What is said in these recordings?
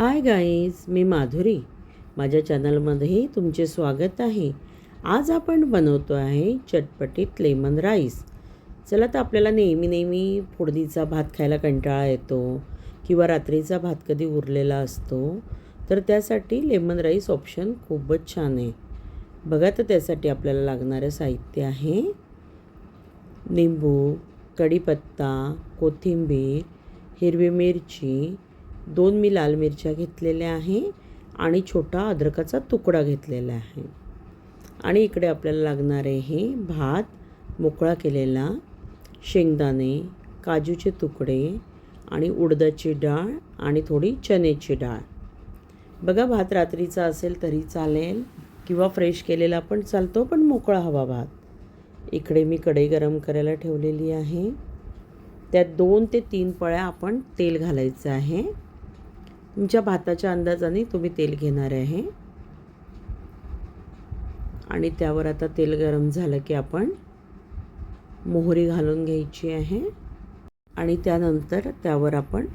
Hi guys मी माधुरी. माझ्या चॅनलमध्ये तुमचे स्वागत आहे. आज आपण बनवतो आहे चटपटीत लेमन राईस. चला तर आपल्याला नेहमी नेहमी फोडणीचा भात खायला कंटाळा येतो किंवा रात्रीचा भात कधी उरलेला असतो तर त्यासाठी लेमन राईस ऑप्शन खूपच छान आहे. बघा तर त्यासाठी आपल्याला लागणारं साहित्य आहे. निंबू कढीपत्ता कोथिंबीर हिरवी मिरची दोन मी लाल मिरच्या घेतलेल्या आहे आणि छोटा अद्रकाचा तुकडा घेतलेला आहे. आणि इकडे आपल्याला लागणार आहे भात मोकळा केलेला शेंगदाणे काजूचे तुकडे आणि उडदाची डाळ आणि थोडी चण्याची डाळ. बघा भात रात्रीचा असेल तरी चालेल किंवा फ्रेश केलेला पण चालतो पण मोकळा हवा भात. इकडे मी कढई गरम करायला ठेवलेली आहे. त्यात दोन ते तीन पळ्या आपण तेल घालायचं आहे. तुमच्या भाताच्या अंदाजाने तुम्ही तेल घेणार आहे. आणि त्यावर आता तेल गरम झालं की आपण मोहरी घालून घ्यायची आहे. आणि त्यानंतर त्यावर आपण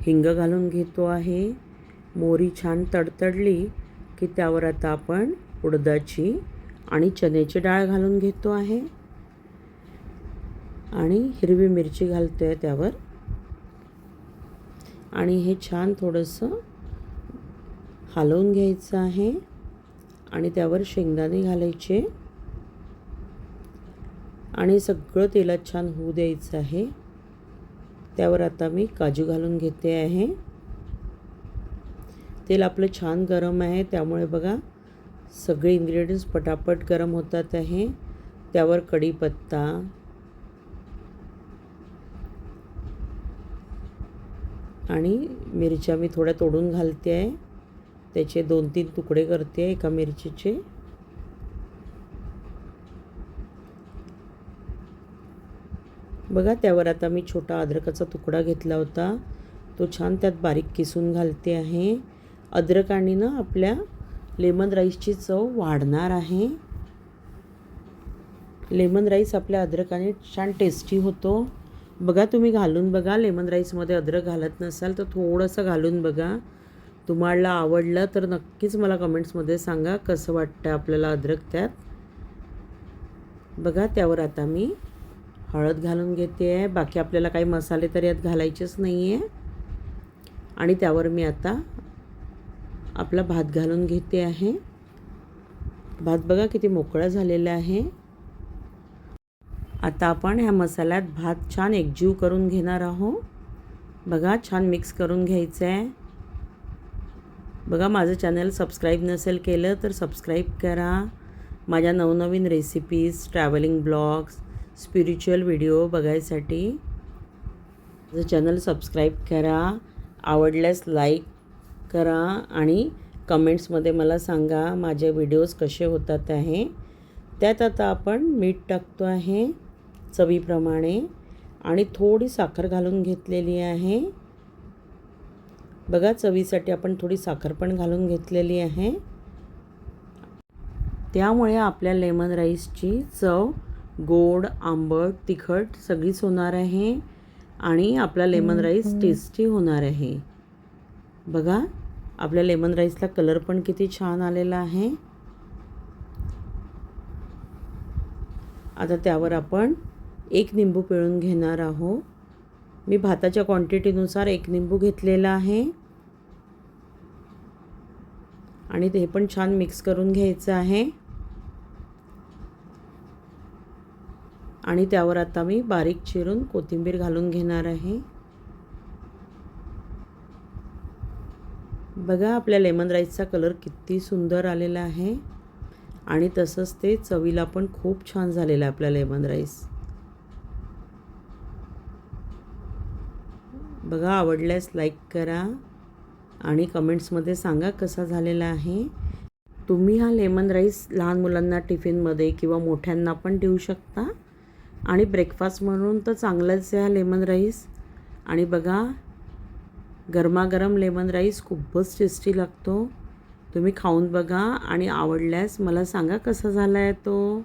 हिंग घालून घेतो आहे. मोहरी छान तडतडली की त्यावर आता आपण उडदाची आणि चण्याची डाळ घालून घेतो आहे. आणि हिरवी मिरची घालतो आहे त्यावर. आणि हे छान थोडंसं हलवून घ्यायचं आहे. आणि त्यावर शेंगदाणे घालायचे. आणि सगळं तेलात छान होऊ द्यायचं आहे. त्यावर आता मी काजू घालून घेते आहे. तेल आपलं छान गरम आहे. त्यामुळे बघा सगळे इन्ग्रेडियंट्स पटापट गरम होतात आहे. त्यावर कढीपत्ता आणि मिरच्या मी थोड्या तोडून घालते. आहे त्याचे दोन तीन तुकडे करते आहे एका मिरचीचे. बघा त्यावर आता मी छोटा अद्रकाचा तुकडा घेतला होता. तो छान त्यात बारीक किसून घालते आहे. अद्रक आणि ना आपल्या लेमन राईसची चव वाढणार आहे. लेमन राईस आपल्या अद्रकाने छान टेस्टी होतो. बघा तुम्ही घालून बघा लेमन राईसमध्ये अद्रक घालत नसाल तर थोडंसं घालून बघा. तुम्हाला आवडलं तर नक्कीच मला कमेंट्समध्ये सांगा कसं वाटतं आपल्याला अद्रक त्यात. बघा त्यावर आता मी हळद घालून घेते. आहे बाकी आपल्याला काही मसाले तर यात घालायचेच नाही आहे आणि त्यावर मी आता आपला भात घालून घेते आहे. भात बघा किती मोकळा झालेला आहे. आता आपण ह्या मसाल्यात भात छान एकजीव करून घेणार आहोत. बघा छान मिक्स करून घ्यायचं आहे बघा माझं चॅनल सबस्क्राईब नसेल केलं तर सबस्क्राईब करा. माझ्या नवनवीन recipes travelling blogs spiritual video बघायसाठी माझं चॅनल सबस्क्राईब करा. आवडल्यास लाईक करा आणि कमेंट्समध्ये मला सांगा माझे व्हिडिओज कसे होतात आहे. त्यात आता आपण मीठ टाकतो आहे. चवीप्रमाणे आणि थोडी साखर घालून घेतलेली आहे. बघा चवीसाठी आपण थोडी साखर पण घालून घेतलेली आहे. त्यामुळे आपल्या लेमन राईसची चव गोड आंबट तिखट सगळीच होणार आहे आणि आपला लेमन राईस टेस्टी होणार आहे. बघा आपल्या लेमन राईसला कलर पण किती छान आलेला आहे. आता त्यावर आपण एक निंबू पिळून घेणार आहोत. मी भाताच्या क्वांटिटीनुसार एक निंबू घेतलेला आहे. आणि ते पण छान मिक्स करून घ्यायचं आहे. आणि त्यावर आता मी बारीक चिरून कोथिंबीर घालून घेणार आहे. बघा आपल्या लेमन राईसचा कलर किती सुंदर आलेला आहे. आणि तसंच ते चवीला पण खूप छान झालेलं आहे आपला लेमन राईस बघा आवडल्यास लाईक करा आणि कमेंट्समध्ये सांगा कसा झालेला आहे. तुम्ही हा लेमन राईस लहान मुलांना टिफिनमध्ये किंवा मोठ्यांना पण देऊ शकता. आणि ब्रेकफास्ट म्हणून तर चांगलाच आहे हा लेमन राईस आणि बघा गरमागरम लेमन राईस खूपच टेस्टी लागतो. तुम्ही खाऊन बघा आणि आवडल्यास मला सांगा कसा झाला आहे तो.